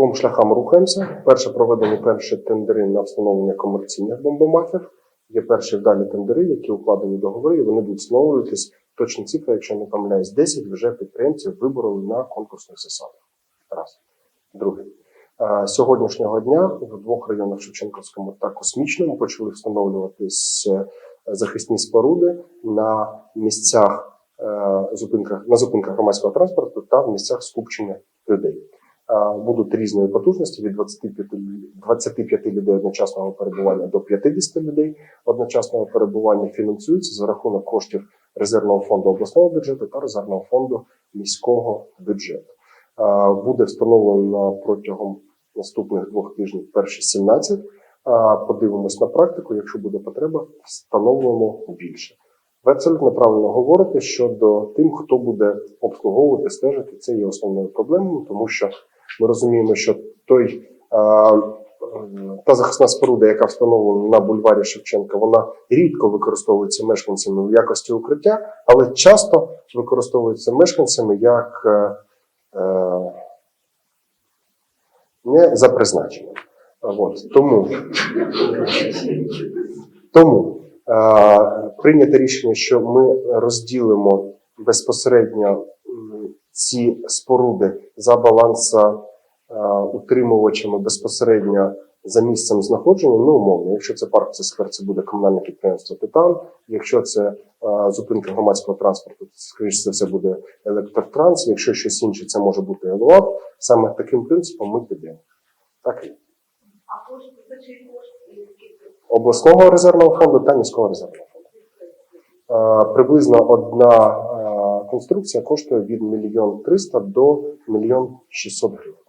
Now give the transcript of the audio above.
двом шляхам рухаємося. Перше проведені перші тендери на встановлення комерційних бомбомафів. Є перші вдалі тендери, які укладені договори, і вони будуть встановлюватись. Точні цифри, якщо не помиляюсь, 10 вже підприємців вибороли на конкурсних засадах. Раз. Друге. Сьогоднішнього дня в двох районах Шевченківському та Космічному почали встановлюватись е, захисні споруди на місцях е, зупинках на зупинках громадського транспорту та в місцях скупчення Будуть різної потужності від 25, лю- 25 людей одночасного перебування до 50 людей одночасного перебування фінансуються за рахунок коштів резервного фонду обласного бюджету та резервного фонду міського бюджету. Буде встановлено протягом наступних двох тижнів перші 17. Подивимось на практику. Якщо буде потреба, встановимо більше. Ви абсолютно правильно говорите щодо тим, хто буде обслуговувати, стежити. Це є основною проблемою, тому що ми розуміємо, що той та захисна споруда, яка встановлена на бульварі Шевченка, вона рідко використовується мешканцями в якості укриття, але часто використовується мешканцями як е, е, не за призначенням. От, тому тому е, прийнято рішення, що ми розділимо безпосередньо ці споруди за баланса е, утримувачами безпосередньо за місцем знаходження. Ну, умовно, якщо це парк, це сквер, це буде комунальне підприємство Титан. Якщо це е, зупинка громадського транспорту, то скоріш за все буде електротранс. Якщо щось інше, це може бути елеват. Саме таким принципом ми підемо. Так і А кошти обласного резервного фонду та міського резервного фонду. Е, Приблизно одна е, конструкція коштує від мільйон триста до мільйон шістсот гривень.